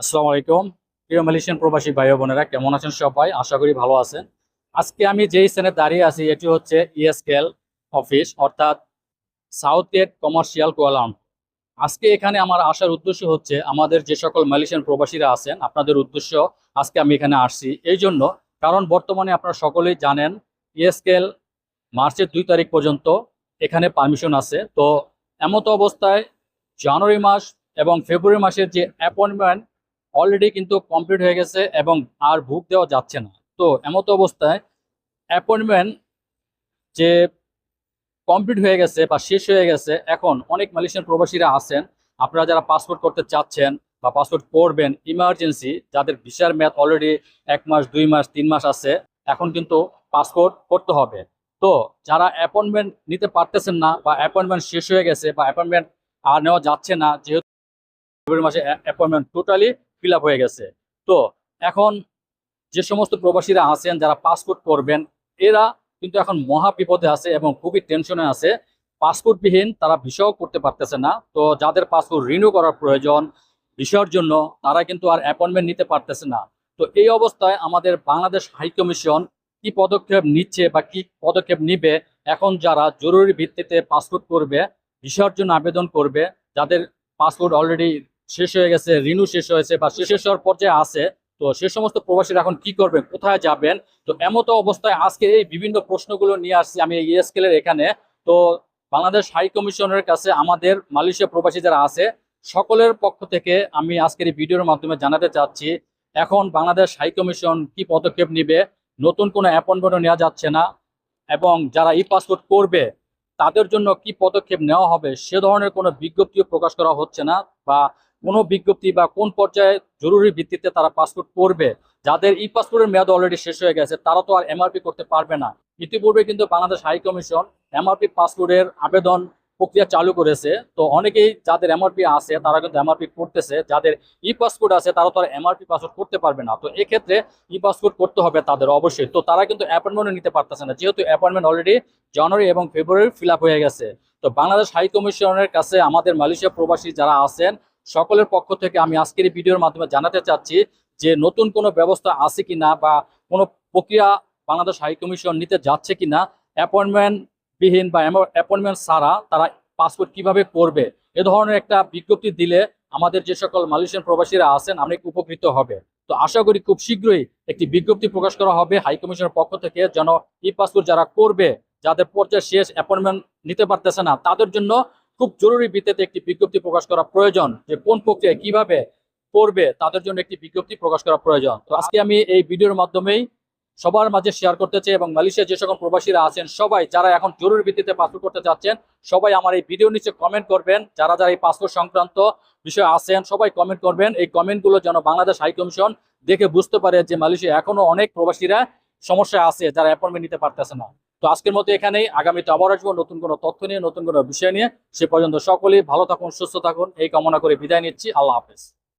আসসালামু আলাইকুম। প্রিয় মালয়েশিয়ান প্রবাসী ভাই বোনেরা, কেমন আছেন সবাই? আশা করি ভালো আছেন। আজকে আমি যেই স্থানে দাঁড়িয়ে আছি, এটি হচ্ছে ইএসকেল অফিস, অর্থাৎ সাউথ গেট কমার্শিয়াল কোয়ালাম। আজকে এখানে আমার আসার উদ্দেশ্য হচ্ছে, আমাদের যে সকল মালয়েশিয়ান প্রবাসীরা আছেন, আপনাদের উদ্দেশ্য আজকে আমি এখানে আসছি। এই জন্য, কারণ বর্তমানে আপনারা সকলেই জানেন ইএসকেল মার্চের দুই তারিখ পর্যন্ত এখানে পারমিশন আছে। তো এমতো অবস্থায় জানুয়ারি মাস এবং ফেব্রুয়ারি মাসের যে অ্যাপয়েন্টমেন্ট অলরেডি কিন্তু কমপ্লিট হয়ে গেছে এবং আর বুক দেওয়া যাচ্ছে না। তো এমতো অবস্থায় অ্যাপয়েন্টমেন্ট যে কমপ্লিট হয়ে গেছে বা শেষ হয়ে গেছে, এখন অনেক মালয়েশিয়ান প্রবাসীরা আছেন। আপনারা যারা পাসপোর্ট করতে চাচ্ছেন বা পাসপোর্ট করবেন ইমার্জেন্সি যাদের ভিসার মেয়াদ অলরেডি এক মাস, দুই মাস, তিন মাস আছে, এখন কিন্তু পাসপোর্ট করতে হবে। তো যারা অ্যাপয়েন্টমেন্ট নিতে পারতেছেন না বা অ্যাপয়েন্টমেন্ট শেষ হয়ে গেছে বা অ্যাপয়েন্টমেন্ট আর নেওয়া যাচ্ছে না, যেহেতু ফেব্রুয়ারি মাসে অ্যাপয়েন্টমেন্ট টোটালি ফিল হয়ে গেছে। তো এখন যে সমস্ত প্রবাসীরা আছেন, যারা পাসপোর্ট করবেন এরা কিন্তু এখন মহা বিপদে আছে এবং খুবই টেনশনে আছে। পাসপোর্টবিহীন তারা ভিসাও করতে পারতেছে না। তো যাদের পাসপোর্ট রিনিউ করার প্রয়োজন ভিসার জন্য তারা কিন্তু আর অ্যাপয়েন্টমেন্ট নিতে পারতেছে না। তো এই অবস্থায় আমাদের বাংলাদেশ হাই কমিশন কি পদক্ষেপ নিচ্ছে বা কি পদক্ষেপ নিবে, এখন যারা জরুরি ভিত্তিতে পাসপোর্ট করবে ভিসার জন্য আবেদন করবে, যাদের পাসপোর্ট অলরেডি শেষ হয়ে গেছে রিনিউ শেষ হয়েছে বা শেষ হওয়ার পর্যায়ে আছে, তো সে সমস্ত প্রবাসীরা এখন কি করবেন, কোথায় যাবেন? তো এমতো অবস্থায় আজকে এই বিভিন্ন প্রশ্নগুলো নিয়ে আসছি আমি ইএসকেলের এখানে। তো বাংলাদেশ হাই কমিশনের কাছে আমাদের মালয়েশিয়া প্রবাসী যারা আছে, সকলের পক্ষ থেকে আমি আজকের এই ভিডিওর মাধ্যমে জানাতে চাচ্ছি, এখন বাংলাদেশ হাই কমিশন কি পদক্ষেপ নিবে? নতুন কোনো অ্যাপয়েন্টমেন্টও নেওয়া যাচ্ছে না এবং যারা ই পাসপোর্ট করবে, তাদের জন্য কি পদক্ষেপ নেওয়া হবে? সে ধরনের কোনো বিজ্ঞপ্তিও প্রকাশ করা হচ্ছে না বা কোনো বিজ্ঞপ্তি বা কোন পর্যায়ে জরুরি ভিত্তিতে তারা পাসপোর্ট করবে যাদের ই পাসপোর্টের মেয়াদ অলরেডি শেষ হয়ে গেছে, তারা তো আর এমআরপি করতে পারবে না। ইতিপূর্বে কিন্তু বাংলাদেশ হাই কমিশন এমআরপি পাসপোর্টের আবেদন প্রক্রিয়া চালু করেছে। তো অনেকেই যাদের এমআরপি আছে, তারা কিন্তু এমআরপি করতেছে। যাদের ই পাসপোর্ট আছে, তারা তো আর এমআরপি পাসপোর্ট করতে পারবে না। তো এক্ষেত্রে ই পাসপোর্ট করতে হবে তাদের অবশ্যই। তো তারা কিন্তু অ্যাপয়েন্টমেন্টও নিতে পারতেছে না। যেহেতু অ্যাপয়েন্টমেন্ট অলরেডি জানুয়ারি এবং ফেব্রুয়ারি ফিল হয়ে গেছে। তো বাংলাদেশ হাই কমিশনের কাছে আমাদের মালয়েশিয়া প্রবাসী যারা আছেন সকলের পক্ষ থেকে আমি আজকের এই ভিডিওর মাধ্যমে জানাতে চাচ্ছি যে নতুন কোনো ব্যবস্থা আছে কিনা বা কোনো প্রক্রিয়া বাংলাদেশ হাই কমিশন নিতে যাচ্ছে কিনা অ্যাপয়েন্টমেন্ট বিহীন বা অ্যাপয়েন্টমেন্ট ছাড়া তারা পাসপোর্ট কীভাবে করবে, এ ধরনের একটা বিজ্ঞপ্তি দিলে আমাদের যে সকল মালয়েশিয়ান প্রবাসীরা আছেন অনেক উপকৃত হবে। তো আশা করি খুব শীঘ্রই একটি বিজ্ঞপ্তি প্রকাশ করা হবে হাই কমিশনের পক্ষ থেকে যেন ই পাসপোর্ট যারা করবে, যাদের পর্যায়ে শেষ অ্যাপয়েন্টমেন্ট নিতে পারতেছে না, তাদের জন্য খুব জরুরি ভিত্তিতে একটি বিজ্ঞপ্তি প্রকাশ করা প্রয়োজন যে কোন প্রক্রিয়ায় কীভাবে করবে, তাদের জন্য একটি বিজ্ঞপ্তি প্রকাশ করা প্রয়োজন। তো আজকে আমি এই ভিডিওর মাধ্যমেই সবার মাঝে শেয়ার করতে চাই এবং মালয়েশিয়া যে সকল প্রবাসীরা আছেন, সবাই যারা এখন জরুরি ভিত্তিতে পাসপোর্ট করতে চাচ্ছেন, সবাই আমার এই ভিডিও নিচে কমেন্ট করবেন। যারা যারা এই পাসপোর্ট সংক্রান্ত বিষয়ে আছেন, সবাই কমেন্ট করবেন। এই কমেন্টগুলো যেন বাংলাদেশ হাই কমিশন দেখে বুঝতে পারে যে মালয়েশিয়া এখনও অনেক প্রবাসীরা সমস্যা আছে, যারা অ্যাপয়েন্টমেন্ট নিতে পারতেছে না। তো আজকের মতো এখানেই। আগামীতে আবার আসব নতুন কোনো তথ্য নিয়ে, নতুন কোনো বিষয় নিয়ে। সে পর্যন্ত সকলেই ভালো থাকুন, সুস্থ থাকুন। এই কামনা করে বিদায় নিচ্ছি। আল্লাহ হাফেজ।